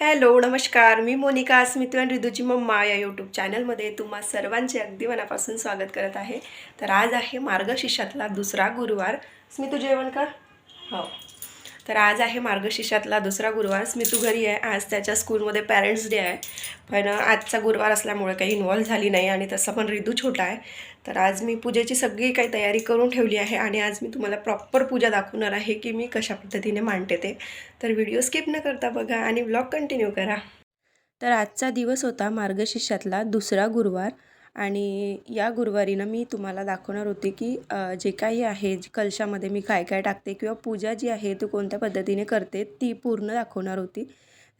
Hello नमस्कार. मी मोनिका स्मितू आणि रिदूची mamma या यूट्यूब चॅनलमध्ये तुम्हा सर्वांचे अगदी मनापासून स्वागत करत आहे. तर आज आहे मार्गशीर्षातला दुसरा गुरुवार. स्मितू जेवण का हो. तर आज आहे मार्गशीर्षातला दुसरा गुरुवार. स्मितू घरी आहे. आज त्याच्या स्कूलमध्ये पॅरेंट्स डे आहे. पण आजचा गुरुवार असल्यामुळे काही इन्वॉल्व्ह झाली नाही आणि तसं पण रिदू छोटा आहे. तर आज मी पूजेची सगळी काही तयारी करून ठेवली आहे आणि आज मी तुम्हाला प्रॉपर पूजा दाखवणार आहे की मी कशा पद्धतीने मांडते ते. तर व्हिडिओ स्किप न करता बघा आणि ब्लॉग कंटिन्यू करा. तर आजचा दिवस होता मार्गशीर्षातला दुसरा गुरुवार आणि या गुरुवारीनं मी तुम्हाला दाखवणार होते की जे काही आहे कलशामध्ये मी काय काय टाकते किंवा पूजा जी आहे ती कोणत्या पद्धतीने करते ती पूर्ण दाखवणार होती.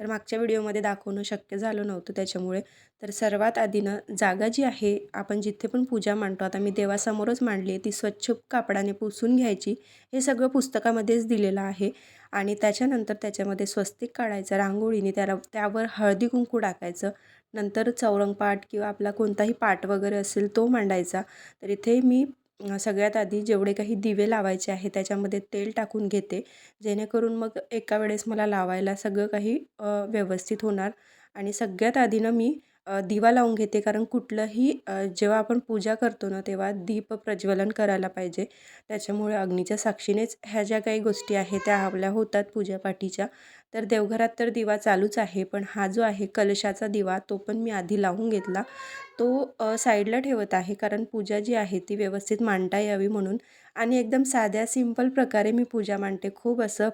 तर मागच्या व्हिडिओमध्ये दाखवणं शक्य झालं नव्हतं त्याच्यामुळे. तर सर्वात आधीनं जागा जी आहे आपण जिथे पण पूजा मांडतो आता मी देवासमोरच मांडली आहे ती स्वच्छ कापडाने पुसून घ्यायची हे सगळं पुस्तकामध्येच दिलेलं आहे. आणि त्याच्यानंतर त्याच्यामध्ये स्वस्तिक काढायचं रांगोळीने त्याला त्यावर हळदी कुंकू टाकायचं नंतर चौरंग पाट किंवा आपला कोणताही पाट वगैरे असेल तो मांडायचा. तर इथे मी सगळ्यात आधी जेवढे काही दिवे लावायचे आहे त्याच्यामध्ये तेल टाकून घेते. जेणेकरून मग एका वेळेस मला लावायला सगळं काही व्यवस्थित होणार. आणि सगळ्यात आधी ना मी दिवा लावून घेते. कारण कुठलंही जेव्हा आपण पूजा करतो ना तेव्हा दीप प्रज्वलन करायला पाहिजे. त्याच्यामुळे अग्नीच्या साक्षीनेच ह्या ज्या काही गोष्टी आहेत त्या आपल्या होतात पूजापाठीच्या. तर देवघरात तर दिवा चालूच आहे पण हा जो आहे कलशाचा दिवा तो पण मी आधी लावून घेतला. तो साईडला ठेवत आहे कारण पूजा जी आहे ती व्यवस्थित मांडता यावी म्हणून. आणि एकदम साध्या सिंपल प्रकारे मी पूजा मांडते. खूप असं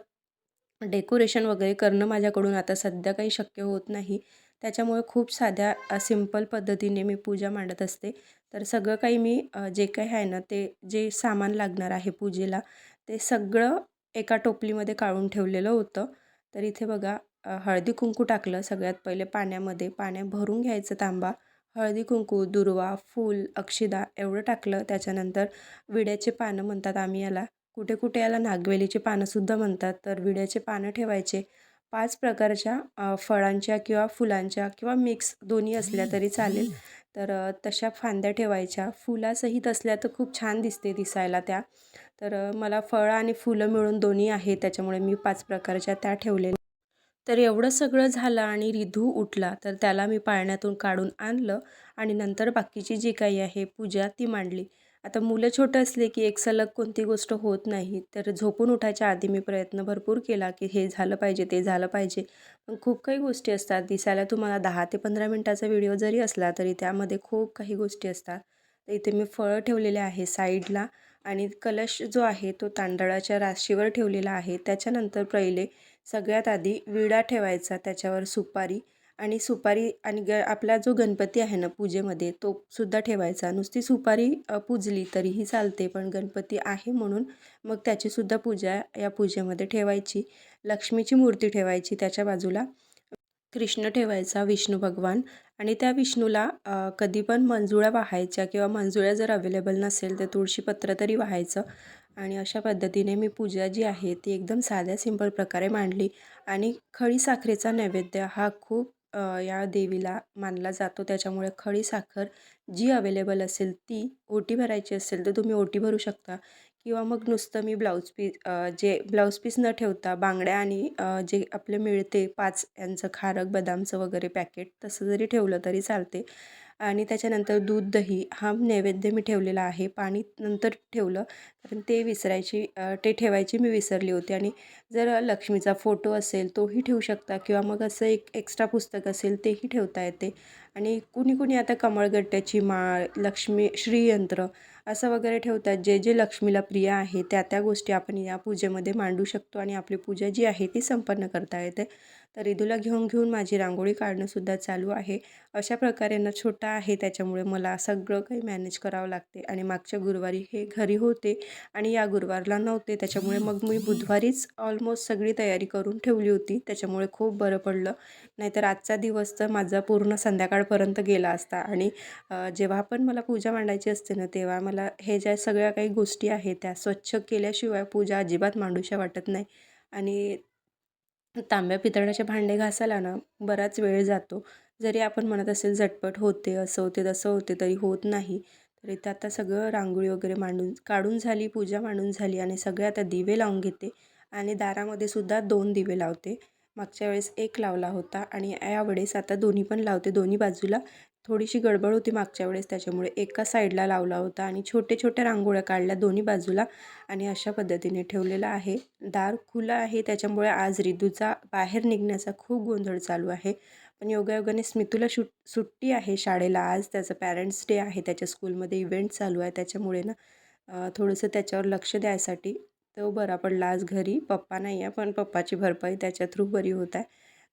डेकोरेशन वगैरे करणं माझ्याकडून आता सध्या काही शक्य होत नाही. त्याच्यामुळे खूप साध्या सिंपल सिंपल पद्धतीने मी पूजा मांडत असते. तर सगळं काही मी जे काही आहे ना ते जे सामान लागणार आहे पूजेला ते सगळं एका टोपलीमध्ये काढून ठेवलेलं होतं. तर इथे बघा हळदी कुंकू टाकलं सगळ्यात पहिले पाण्यामध्ये. पाण्या भरून घ्यायचं तांबा. हळदी कुंकू दुर्वा फूल अक्षिदा एवढं टाकलं. त्याच्यानंतर विड्याचे पानं म्हणतात आम्ही याला. कुठे कुठे याला नागवेलीचे पानंसुद्धा म्हणतात. तर विड्याचे पानं ठेवायचे. पाच प्रकारच्या फळांच्या किंवा फुलांच्या किंवा मिक्स दोन्ही असल्या तरी चालेल. तर तशा फांद्या ठेवायच्या. फुलासहित असल्या तर खूप छान दिसते दिसायला त्या. तर मला फळं आणि फुलं मिळून दोन्ही आहे त्याच्यामुळे मी पाच प्रकारच्या त्या ठेवलेल्या. तर एवढं सगळं झालं आणि रिधू उठला तर त्याला मी पाळण्यातून काढून आणलं आणि नंतर बाकीची जी काही आहे पूजा ती मांडली. आता मुलं छोटं असले की एक सलग कोणती गोष्ट होत नाही तर झोपून उठायच्या आधी मी प्रयत्न भरपूर केला की हे झालं पाहिजे ते झालं पाहिजे. पण खूप काही गोष्टी असतात दिसायला तुम्हाला दहा ते पंधरा मिनटाचा व्हिडिओ जरी असला तरी त्यामध्ये खूप काही गोष्टी असतात. तर इथे मी फळं ठेवलेले आहे साईडला आणि कलश जो आहे तो तांदळाच्या राशीवर ठेवलेला आहे. त्याच्यानंतर पहिले सगळ्यात आधी विडा ठेवायचा त्याच्यावर सुपारी आणि सुपारी आणि ग आपला जो गणपती आहे ना पूजेमध्ये तो सुद्धा ठेवायचा. नुसती सुपारी पूजली तरीही चालते पण गणपती आहे म्हणून मग त्याचीसुद्धा पूजा या पूजेमध्ये ठेवायची. लक्ष्मीची मूर्ती ठेवायची त्याच्या बाजूला. कृष्ण ठेवायचा विष्णू भगवान. आणि त्या विष्णूला कधी पण मंजुळ्या वाहायच्या किंवा मंजुळ्या जर अवेलेबल नसेल तर तुळशीपत्र तरी वाहायचं. आणि अशा पद्धतीने मी पूजा जी आहे ती एकदम साध्या सिंपल प्रकारे मांडली. आणि खळी साखरेचा नैवेद्य हा खूप या देवीला मानला जातो. त्याच्यामुळे खळी साखर जी अवेलेबल असेल ती ओटी भरायची असेल तर तुम्ही ओटी भरू शकता. किंवा मग नुसतं मी ब्लाऊज पीस जे ब्लाऊज पीस न ठेवता बांगड्या आणि जे आपले मिळते पाच यांचं खारक बदामचं वगैरे पॅकेट तसं जरी ठेवलं तरी चालते. आणि त्याच्यानंतर दूध दही हा नैवेद्य मी ठेवलेला आहे. पाणी नंतर ठेवलं कारण ते विसरायची ते ठेवायची मी विसरली होती. आणि जर लक्ष्मीचा फोटो असेल तोही ठेवू शकता किंवा मग असं एक एक्स्ट्रा पुस्तक असेल तेही ठेवता येते. आणि कुणी कुणी आता कमळगट्ट्याची माळ लक्ष्मी श्रीयंत्र असं वगैरे ठेवतात. जे जे लक्ष्मीला प्रिय आहे त्या त्या गोष्टी आपण या पूजेमध्ये मांडू शकतो आणि आपली पूजा जी आहे ती संपन्न करता येते. तर ईदूला घेऊन घेऊन माझी रांगोळी काढणंसुद्धा चालू आहे. अशा प्रकारे ना छोटा आहे त्याच्यामुळे मला सगळं काही मॅनेज करावं लागते आणि मागच्या गुरुवारी हे घरी होते आणि या गुरुवारला नव्हते. त्याच्यामुळे मग मी बुधवारीच ऑलमोस्ट सगळी तयारी करून ठेवली होती. त्याच्यामुळे खूप बरं पडलं. नाहीतर आजचा दिवस तर माझा पूर्ण संध्याकाळपर्यंत गेला असता आणि जेव्हा पण मला पूजा मांडायची असते ना तेव्हा मला हे ज्या सगळ्या काही गोष्टी आहेत त्या स्वच्छ केल्याशिवाय पूजा अजिबात मांडूशा वाटत नाही. आणि तांब्या पितळाचे भांडे घासायला ना बराच वेळ जातो. जरी आपण म्हणत असेल झटपट होते असं होते तसं होते तरी होत नाही. तर इथं आता सगळं रांगोळी वगैरे मांडून काढून झाली पूजा मांडून झाली आणि सगळे आता दिवे लावून घेते. आणि दारामध्ये सुद्धा दोन दिवे लावते. मागच्या वेळेस एक लावला होता आणि यावेळेस आता दोन्ही पण लावते दोन्ही बाजूला. थोडीशी गडबड होती मागच्या वेळेस त्याच्यामुळे एका साईडला लावला होता आणि छोटे छोटे रांगोळ्या काढल्या दोन्ही बाजूला आणि अशा पद्धतीने ठेवलेला आहे. दार खुलं आहे त्याच्यामुळे आज रिदूचा बाहेर निघण्याचा खूप गोंधळ चालू आहे. पण योगायोगाने स्मितूला शु सुट्टी आहे शाळेला आज त्याचं पॅरेंट्स डे आहे त्याच्या स्कूलमध्ये इव्हेंट चालू आहे त्याच्यामुळे ना थोडंसं त्याच्यावर लक्ष द्यायसाठी तो बरा पडला. आज घरी पप्पा नाही आहे पण पप्पाची भरपाई त्याच्या थ्रू बरी होत आहे.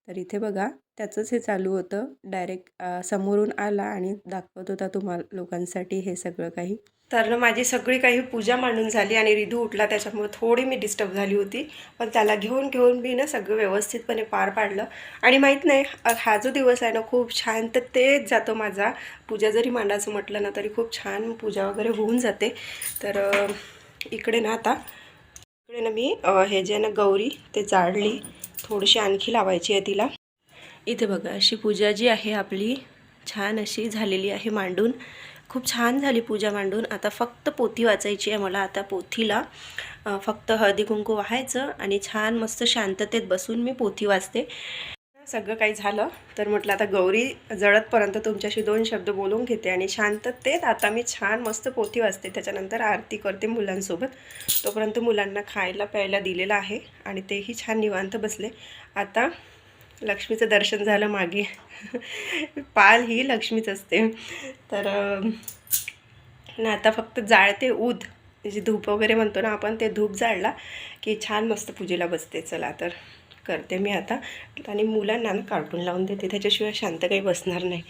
तर इथे बघा त्याचंच हे चालू होतं. डायरेक्ट समोरून आला आणि दाखवत होता तुम्हाला लोकांसाठी हे सगळं काही. तर माझी सगळी काही पूजा मांडून झाली आणि रिधू उठला. त्याच्यामुळे थोडी मी डिस्टर्ब झाली होती. पण त्याला घेऊन घेऊन मी ना सगळं व्यवस्थितपणे पार पाडलं. आणि माहीत नाही हा जो दिवस आहे ना खूप छान तर तेच जातो माझा. पूजा जरी मांडायचं म्हटलं ना तरी खूप छान पूजा वगैरे होऊन जाते. तर इकडे ना आता इकडे ना मी हे जे आहे ना गौरी ते जाळली. थोडीशी आणखी लावायची आहे तिला. इथे बघा अशी पूजा जी आहे आपली छान अशी झालेली आहे मांडून. खूप छान झाली पूजा मांडून. आता फक्त पोथी वाचायची आहे मला. आता पोथीला फक्त हळदी कुंकू वाहायचं आणि छान मस्त शांततेत बसून मी पोथी वाचते. सगळं काही झालं तर म्हटलं आता गौरी जळतपर्यंत तुमच्याशी दोन शब्द बोलून घेते आणि शांततेत आता मी छान मस्त पोथी वाचते. त्याच्यानंतर आरती करते मुलांसोबत. तोपर्यंत मुलांना खायला प्यायला दिलेलं आहे आणि तेही छान निवांत बसले. आता लक्ष्मीचं दर्शन झालं मागे. पाल ही लक्ष्मीच असते. तर ना आता फक्त जाळते ऊद. जे धूप वगैरे म्हणतो ना आपण ते धूप जाळला की छान मस्त पूजेला बसते. चला तर करते मी आता. आणि मुलांना कार्टून लावून देते. त्याच्याशिवाय शांत काही बसणार नाही.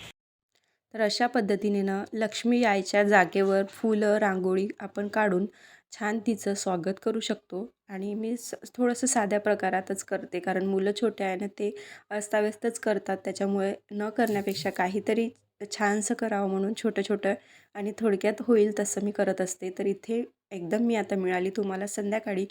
तर अशा पद्धतीने ना लक्ष्मी यायच्या जागेवर फुलं रांगोळी आपण काढून छान तिचं स्वागत करू शकतो. आणि मी स थोडंसं साध्या प्रकारातच करते. कारण मुलं छोटे आहे ना ते अस्ताव्यस्तच करतात. त्याच्यामुळे न करण्यापेक्षा काहीतरी छानसं करावं म्हणून छोटं छोटं आणि थोडक्यात होईल तसं मी करत असते. तर इथे एकदम मी आता मिळाली तुम्हाला संध्याकाळी.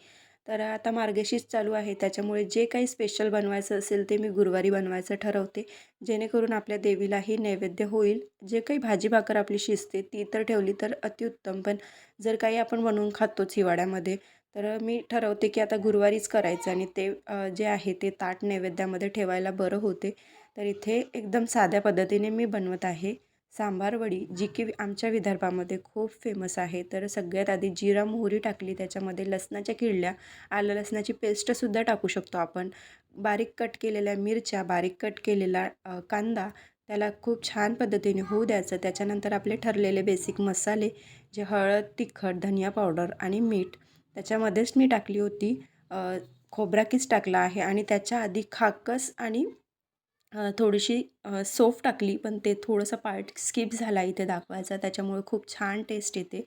तर आता मार्गशीर्ष चालू आहे. त्याच्यामुळे जे काही स्पेशल बनवायचं असेल ते मी गुरुवारी बनवायचं ठरवते. जेणेकरून आपल्या देवीलाही नैवेद्य होईल. जे काही भाजी भाकर आपली शिजते ती तर ठेवली तर अतिउत्तम. पण जर काही आपण बनवून खातोच हिवाळ्यामध्ये तर मी ठरवते की आता गुरुवारीच करायचं आणि ते जे आहे ते ताट नैवेद्यामध्ये ठेवायला बरं होते. तर इथे एकदम साध्या पद्धतीने मी बनवत आहे. सांबार वडी जी की आमच्या विदर्भामध्ये खूप फेमस आहे. तर सगळ्यात आधी जिरा मोहरी टाकली त्याच्यामध्ये लसणाच्या किडल्या आलं लसणाची पेस्टसुद्धा टाकू शकतो आपण. बारीक कट केलेल्या मिरच्या बारीक कट केलेला कांदा त्याला खूप छान पद्धतीने होऊ द्यायचं. त्याच्यानंतर आपले ठरलेले बेसिक मसाले जे हळद तिखट धनिया पावडर आणि मीठ. त्याच्यामध्येच मी टाकली होती अ, खोबरा टाकला आहे आणि त्याच्या आधी खाकस आणि थोडीशी सोफ टाकली पण ते थोडंसं पार्ट स्किप झाला इथे दाखवायचा. त्याच्यामुळे खूप छान टेस्ट येते.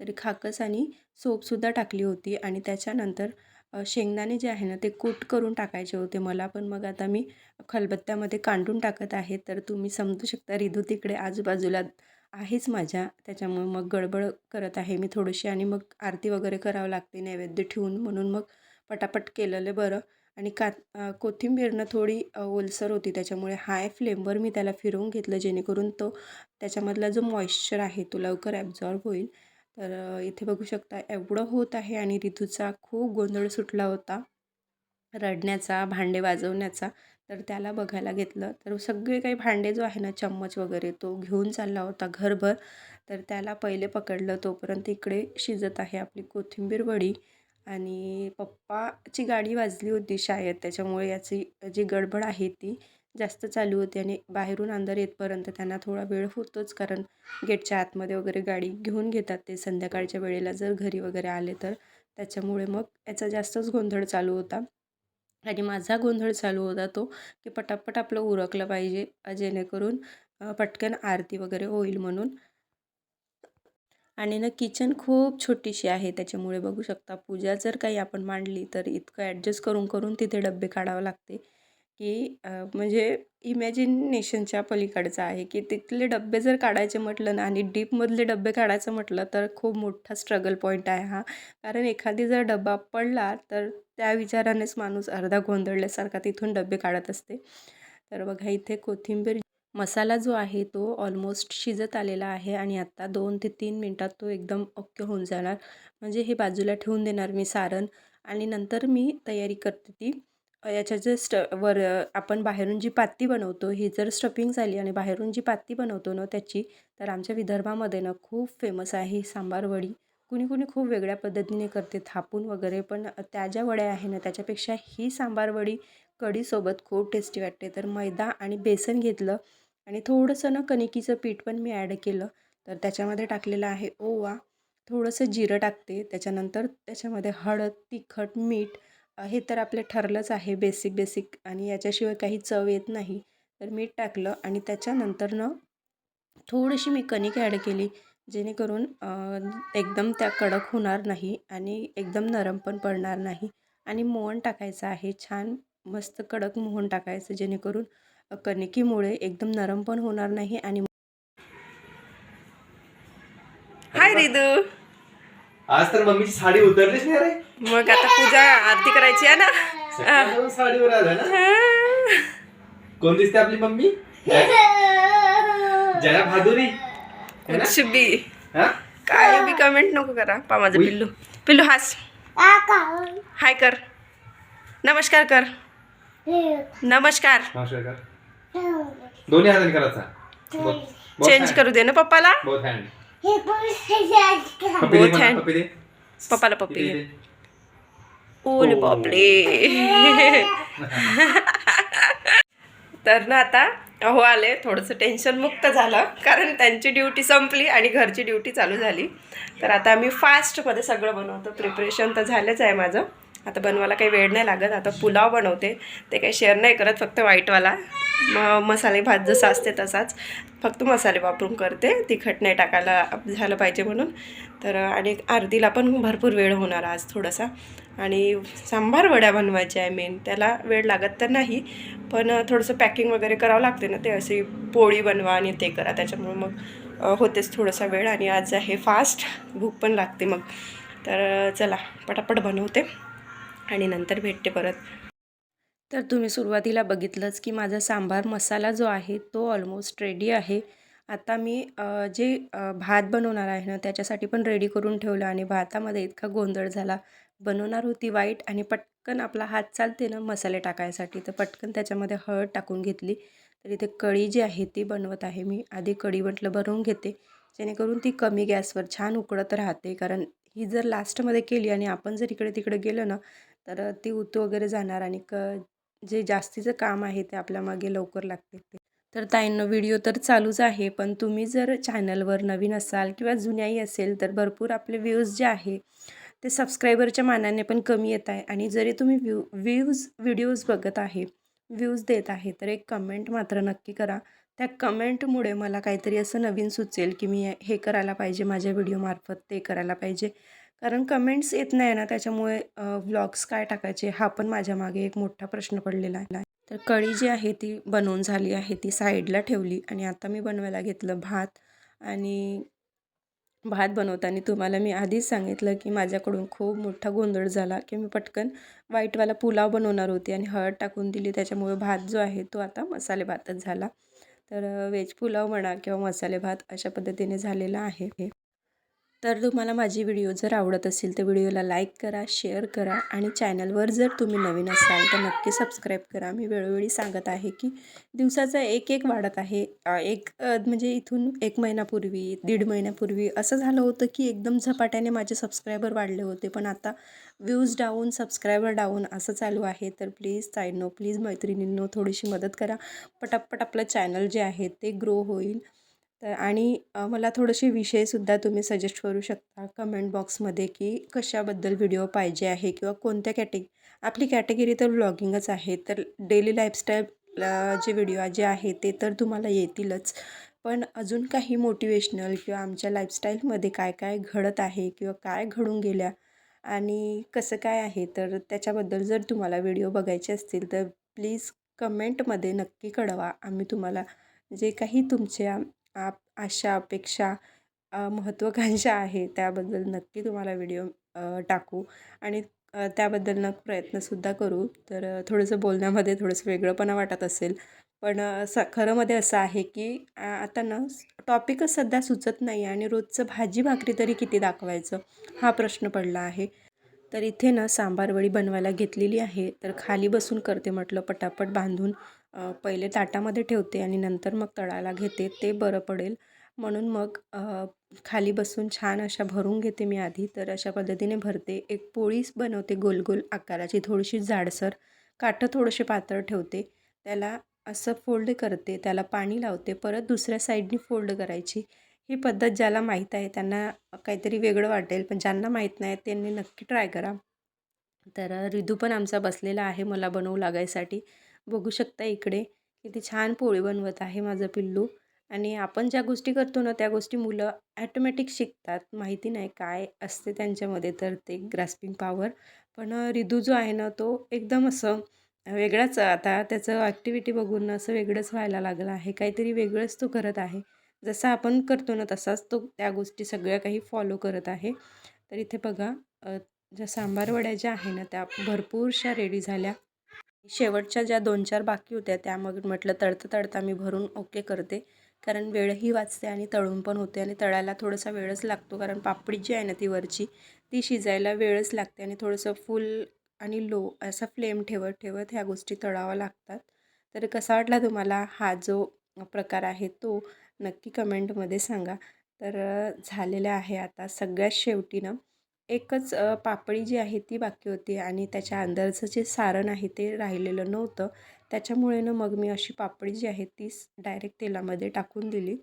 तरी खाकस आणि सोपसुद्धा टाकली होती आणि त्याच्यानंतर शेंगदाणे जे आहे ना ते कूट करून टाकायचे होते मला. पण मग आता मी खलबत्त्यामध्ये कांडून टाकत आहे. तर तुम्ही समजू शकता रिधू तिकडे आजूबाजूला आहेच माझ्या. त्याच्यामुळे मग गडबड करत आहे मी थोडीशी आणि मग आरती वगैरे करावं लागते नैवेद्य ठेवून म्हणून मग पटापट केलेलं बरं. आणि का कोथिंबीरनं थोडी ओलसर होती. त्याच्यामुळे हाय फ्लेमवर मी त्याला फिरवून घेतलं. जेणेकरून तो त्याच्यामधला जो मॉइश्चर आहे तो लवकर ॲब्झॉर्ब होईल. तर इथे बघू शकता एवढं होत आहे आणि ऋतूचा खूप गोंधळ सुटला होता. रडण्याचा भांडे वाजवण्याचा. तर त्याला बघायला घेतलं. तर सगळे काही भांडे जो आहे ना चम्मच वगैरे तो घेऊन चालला होता घरभर. तर त्याला पहिले पकडलं तोपर्यंत इकडे शिजत आहे आपली कोथिंबीर वडी. आणि पप्पाची गाडी वाजली होती शाळेत त्याच्यामुळे याची जी गडबड आहे ती जास्त चालू होती आणि बाहेरून अंदर येतपर्यंत त्यांना थोडा वेळ होतोच कारण गेटच्या आतमध्ये वगैरे गाडी घेऊन घेतात ते संध्याकाळच्या वेळेला जर घरी वगैरे आले तर. त्याच्यामुळे मग याचा जास्तच गोंधळ चालू होता. आणि माझा गोंधळ चालू होता तो की पटापट आपलं उरकलं पाहिजे जेणेकरून पटकन आरती वगैरे होईल म्हणून. आणि ना किचन खूप छोटीशी आहे त्याच्यामुळे बघू शकता पूजा जर काही आपण मांडली तर इतकं ॲडजस्ट करून करून तिथे डब्बे काढावं लागते. की म्हणजे इमॅजिनेशनच्या पलीकडचं आहे की तिथले डब्बे जर काढायचे म्हटलं ना आणि डीपमधले डब्बे काढायचं म्हटलं तर खूप मोठा स्ट्रगल पॉईंट आहे हा. कारण एखादी जर डब्बा पडला तर त्या विचारानेच माणूस अर्धा गोंधळल्यासारखा तिथून डबे काढत असते. तर बघा इथे कोथिंबीर मसाला जो आहे तो ऑलमोस्ट शिजत आलेला आहे आणि आत्ता दोन ते तीन मिनटात तो एकदम ओके होऊन जाणार. म्हणजे हे बाजूला ठेवून देणार मी सारण आणि नंतर मी तयारी करते ती. याच्या जे स्ट वर आपण बाहेरून जी पाती बनवतो ही जर स्टफिंग झाली आणि बाहेरून जी पाती बनवतो ना त्याची तर आमच्या विदर्भामध्ये ना खूप फेमस आहे ही सांबार वडी. कुणी कुणी खूप वेगळ्या पद्धतीने करते थापून वगैरे पण त्या ज्या वड्या आहे ना त्याच्यापेक्षा ही सांबार वडी कढीसोबत खूप टेस्टी वाटते. तर मैदा आणि बेसन घेतलं आणि थोडंसं ना कणिकीचं पीठ पण मी ॲड केलं. तर त्याच्यामध्ये टाकलेलं आहे ओवा. थोडंसं जिरं टाकते. त्याच्यानंतर त्याच्यामध्ये हळद तिखट मीठ हे तर आपले ठरलंच आहे बेसिक बेसिक आणि याच्याशिवाय काही चव येत नाही. तर मीठ टाकलं आणि त्याच्यानंतर न थोडीशी मी कणिक ॲड केली जेणेकरून एकदम त्या कडक होणार नाही आणि एकदम नरम पण पडणार नाही. आणि मोहन टाकायचं आहे. छान मस्त कडक मोहन टाकायचं जेणेकरून कणिकीमुळे एकदम नरम पण होणार नाही आणि हाय रिदू. आज तर मम्मीची साडी उतरलीच नाही रे. मग आता पूजा आरती करायची आहे ना? सकाळपासून साडीवर आलं ना? कोण दिसते आपली मम्मी? जया भादुरी. है ना? कुछ भी हा? काय बी कमेंट नको करा पा माझं. पिल्लू. पिल्लू हास. हाय कर. नमस्कार कर. नमस्कार. नमस्कार कर. दोन्ही हाताने करायचा. चेंज. करू दे ना पप्पाला? बहुत हँड Both पप्पी दे मला, hand. पप्पी दे. पप्पाला पप्पी. दे. ओले हो. बापले तर ना आता अहो आले थोडंसं टेन्शन मुक्त झालं कारण त्यांची ड्युटी संपली आणि घरची ड्युटी चालू झाली. तर आता आम्ही फास्टमध्ये सगळं बनवतो. प्रिपरेशन तर झालंच आहे माझं. आता बनवायला काही वेळ नाही लागत. आता पुलाव बनवते. ते काही शेअर नाही करत फक्त व्हाईटवाला म मसाले भात जसा असते तसाच. फक्त मसाले वापरून करते. तिखट नाही टाकायला झालं पाहिजे म्हणून. तर आणि आरतीला पण भरपूर वेळ होणार आज थोडासा. आणि सांबार वड्या बनवायच्या आहे मेन त्याला वेळ लागत तर नाही पण थोडंसं पॅकिंग वगैरे करावं लागते ना ते. अशी पोळी बनवा आणि ते करा. त्याच्यामुळे मग होतेच थोडासा वेळ. आणि आज आहे फास्ट भूक पण लागते मग. तर चला पटापट बनवते. आणि नंतर भेटते परत. तर तुम्ही सुरुवातीला बघितलंच की माझा सांबार मसाला जो आहे तो ऑलमोस्ट रेडी आहे. आता मी जे भात बनवणार आहे ना त्याच्यासाठी पण रेडी करून ठेवलं आणि भातामध्ये इतका गोंधळ झाला. बनवणार होती वाईट आणि पटकन आपला हात चालते ना मसाले टाकायसाठी तर पटकन त्याच्यामध्ये हळद टाकून घेतली. तर इथे कढी जी आहे ती बनवत आहे मी. आधी कढी म्हटलं बनवून घेते. जेणेकरून ती कमी गॅसवर छान उकळत राहते. कारण ही जर लास्टमध्ये केली आणि आपण जर इकडे तिकडे गेलो ना तर ती उतू वगैरे जाणार आणि क जे जास्तीचं काम आहे ते आपल्या मागे लवकर लागते ते. तर ताईंनो व्हिडिओ तर चालूच आहे पण तुम्ही जर चॅनलवर नवीन असाल किंवा जुन्याही असेल तर भरपूर आपले व्ह्यूज जे आहे ते सबस्क्रायबरच्या मानाने पण कमी येत आहे. आणि जरी तुम्ही व्ह्यू व्ह्यूज व्हिडिओज बघत आहे व्ह्यूज देत आहे तर एक कमेंट मात्र नक्की करा. त्या कमेंटमुळे मला काहीतरी असं नवीन सुचेल की मी हे करायला पाहिजे माझ्या व्हिडिओमार्फत ते करायला पाहिजे. कारण कमेंट्स येत नाही ना त्याच्यामुळे व्लॉग्स काय टाकायचे हा पण माझ्या मागे एक मोठा प्रश्न पडलेला आहे. तर कढी जी आहे ती बनवून झाली आहे ती साईडला ठेवली आणि आता मी बनवायला घेतलं भात आणि भात बनवताना तुम्हाला मी आधीच सांगितलं की माझ्याकडून खूप मोठा गोंधळ झाला की मी पटकन व्हाईटवाला पुलाव बनवणार होती आणि हळद टाकून दिली. त्याच्यामुळे भात जो आहे तो आता मसाले भातच झाला. तर व्हेज पुलाव म्हणा किंवा मसाले भात अशा पद्धतीने झालेला आहे. तर तुम्हाला माझी व्हिडिओ जर आवडत असेल तर व्हिडिओला लाईक करा शेअर करा आणि चॅनलवर जर तुम्ही नवीन असाल तर नक्की सबस्क्राईब करा. मी वेळोवेळी सांगत आहे की दिवसाचा एक एक वाढत आहे. एक म्हणजे इथून एक महिन्यापूर्वी दीड महिन्यापूर्वी असं झालं होतं की एकदम झपाट्याने माझे सबस्क्रायबर वाढले होते. पण आता व्ह्यूज डाऊन सबस्क्रायबर डाऊन असं चालू आहे. तर प्लीज ताईंनो प्लीज मैत्रिणींनो थोडीशी मदत करा. पटापट आपलं चॅनल जे आहे ते ग्रो होईल. तर आणि मला थोडेसे विषयसुद्धा तुम्ही सजेस्ट करू शकता कमेंट बॉक्समध्ये की कशाबद्दल व्हिडिओ पाहिजे आहे किंवा कोणत्या कॅटेग आपली कॅटेगरी तर व्लॉगिंगच आहे तर डेली लाईफस्टाईल जे व्हिडिओ जे आहे ते तर तुम्हाला येतीलच. पण अजून काही मोटिवेशनल किंवा आमच्या लाईफस्टाईलमध्ये काय काय घडत आहे किंवा काय घडून गेल्या आणि कसं काय आहे तर त्याच्याबद्दल जर तुम्हाला व्हिडिओ बघायचे असतील तर प्लीज कमेंटमध्ये नक्की कळवा. आम्ही तुम्हाला जे काही तुमच्या आप आशा अपेक्षा महत्त्वाकांक्षा आहे त्याबद्दल नक्की तुम्हाला व्हिडिओ टाकू. आणि त्याबद्दल न प्रयत्नसुद्धा करू. तर थोडंसं बोलण्यामध्ये थोडंसं वेगळंपणा वाटत असेल. पण स खरंमध्ये असं आहे की आता ना टॉपिकच सध्या सुचत नाही आणि रोजचं भाजी भाकरी तरी किती दाखवायचं हा प्रश्न पडला आहे. तर इथे ना सांबार वडी बनवायला घेतलेली आहे. तर खाली बसून करते म्हटलं पटापट बांधून. पहिले ताटामध्ये ठेवते आणि नंतर मग तळायला घेते. ते बरं पडेल. म्हणून मग खाली बसून छान अशा भरून घेते मी आधी. तर अशा पद्धतीने भरते. एक पोळीच बनवते गोल गोल आकाराची. थोडीशी जाडसर. काठं थोडेसे पातळ ठेवते. त्याला असं फोल्ड करते. त्याला पाणी लावते. परत दुसऱ्या साईडनी फोल्ड करायची. ही पद्धत ज्याला माहीत आहे त्यांना काहीतरी वेगळं वाटेल. पण ज्यांना माहीत नाही त्यांनी नक्की ट्राय करा. तर रिदू पण आमचा बसलेला आहे मला बनवू लागायसाठी. बघू शकता इकडे किती छान पोळी बनवत आहे माझं पिल्लू. आणि आपण ज्या गोष्टी करतो ना त्या गोष्टी मुलं ॲटोमॅटिक शिकतात. माहिती नाही काय असते त्यांच्यामध्ये तर ते ग्रास्पिंग पॉवर पण रिदू जो आहे ना तो एकदम असं वेगळाच आता त्याचं ॲक्टिव्हिटी बघून असं वेगळंच व्हायला लागलं आहे. काहीतरी वेगळंच तो करत आहे. जसं आपण करतो ना तसाच तो त्या गोष्टी सगळ्या काही फॉलो करत आहे. तर इथे बघा ज्या सांबारवड्या ज्या आहे ना त्या भरपूरशा रेडी झाल्या. शेवटच्या ज्या दोन चार बाकी होत्या त्या मग म्हटलं तळता तळता मी भरून ओके करते. कारण वेळही वाचते आणि तळून पण होते आणि तळायला थोडासा वेळच लागतो. कारण पापडी जी आहे ना ती वरची ती शिजायला वेळच लागते आणि थोडंसं फुल आणि लो असा फ्लेम ठेवत ठेवत ह्या गोष्टी तळाव्या लागतात. तर कसा वाटला तुम्हाला हा जो प्रकार आहे तो नक्की कमेंटमध्ये सांगा. तर अ, झालेलं आहे आता सगळ्यात शेवटी ना एकच पापडी जी आहे ती बाकी होती आणि त्याच्या अंदरचं जे सारण आहे ते राहिलेलं नव्हतं. त्याच्यामुळे ना मग मी अशी पापडी जी आहे ती डायरेक्ट तेलामध्ये टाकून दिली.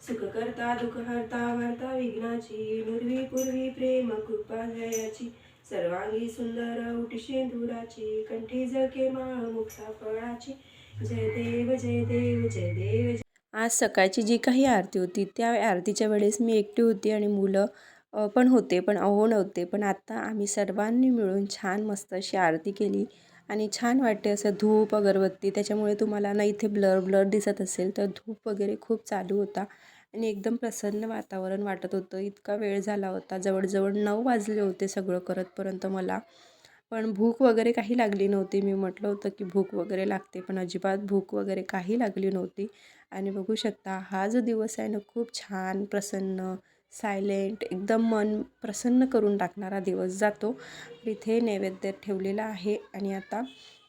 सुख करता दुःख हरता वार्ता विघ्नाची नुरवी पूर्वी प्रेम कृपा जयाची सर्वांगी सुंदर उटी शेंदुराची कंठी जके माळ मुक्ता फळाची. जय देव जय देव जय देव आज सकाळची जी काही आरती होती त्या आरतीच्या वेळेस मी एकटी होती आणि मुलं पण होते पण अहो नव्हते. पण आता आम्ही सर्वांनी मिळून छान मस्त अशी आरती केली आणि छान वाटते असं धूप अगरबत्ती त्याच्यामुळे तुम्हाला ना इथे ब्लर ब्लर दिसत असेल तर धूप वगैरे खूप चालू होता आणि एकदम प्रसन्न वातावरण वाटत होतं. इतका वेळ झाला होता. जवळजवळ नऊ वाजले होते सगळं करतपर्यंत मला. पण भूक वगैरे काही लागली नव्हती. मी म्हटलं होतं की भूक वगैरे लागते पण अजिबात भूक वगैरे काही लागली नव्हती. आणि बघू शकता हा जो दिवस आहे ना खूप छान प्रसन्न सायलेंट एकदम मन प्रसन्न करून टाकणारा दिवस जातो. इथे नैवेद्य ठेवलेला आहे आणि आता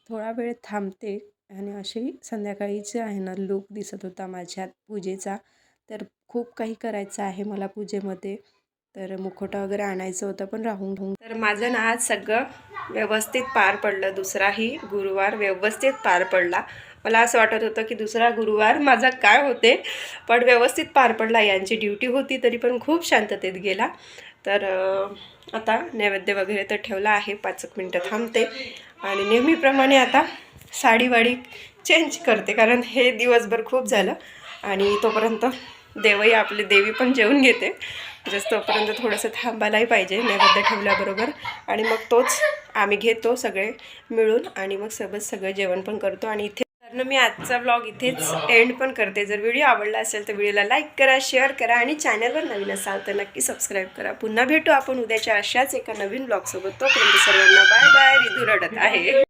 थोडा वेळ थांबते आणि अशी संध्याकाळीचे आहे ना लूक दिसत होता माझ्यात पूजेचा. तर खूप काही करायचं आहे मला पूजेमध्ये. तर मुखोटा वगैरे आणायचं होतं पण राहून राहून. तर माझं ना आज सगळं व्यवस्थित पार पडलं. दुसराही गुरुवार व्यवस्थित पार पडला. मला असं वाटत होतं की दुसरा गुरुवार माझा काय होते पण व्यवस्थित पार पडला. यांची ड्युटी होती तरी पण खूप शांततेत गेला. तर आता नैवेद्य वगैरे तर ठेवला आहे. पाच एक मिनटं थांबते. आणि नेहमीप्रमाणे आता साडीवाडी चेंज करते कारण हे दिवसभर खूप झालं. आणि तोपर्यंत देवही आपली देवी पण जेवून घेते. जसं तोपर्यंत थोडंसं थांबायलाही पाहिजे नैवेद्य ठेवल्याबरोबर. आणि मग तोच आम्ही घेतो सगळे मिळून. आणि मग सोबत सगळं जेवण पण करतो. आणि इथे तर मी आजचा व्लॉग इथेच एंड पण करते. जर व्हिडिओ आवडला असेल तर व्हिडिओला लाईक करा शेअर करा आणि चॅनलवर नवीन असाल तर नक्की सबस्क्राईब करा. पुन्हा भेटू आपण उद्याच्या अशाच एका नवीन ब्लॉगसोबत तोपर्यंत सर्वांना बाय बाय रिदू रडत आहे.